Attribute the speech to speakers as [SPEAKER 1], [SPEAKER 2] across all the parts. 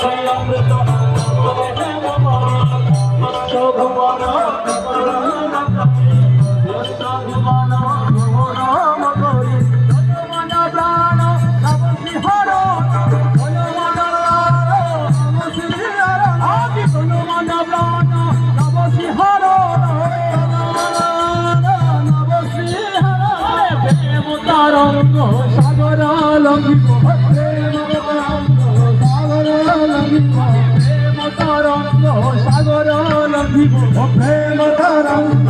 [SPEAKER 1] Thank you. সাগর লঙ্ঘিব প্রেম তরঙ্গ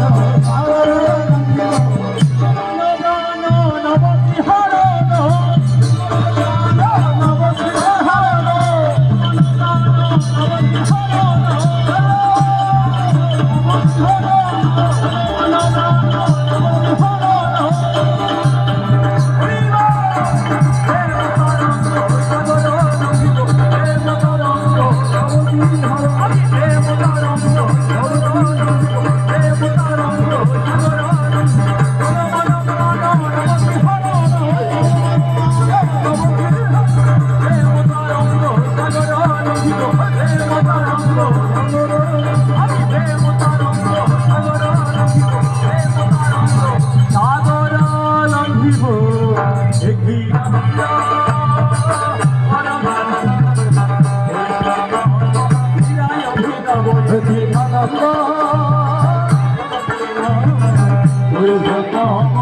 [SPEAKER 1] Oh.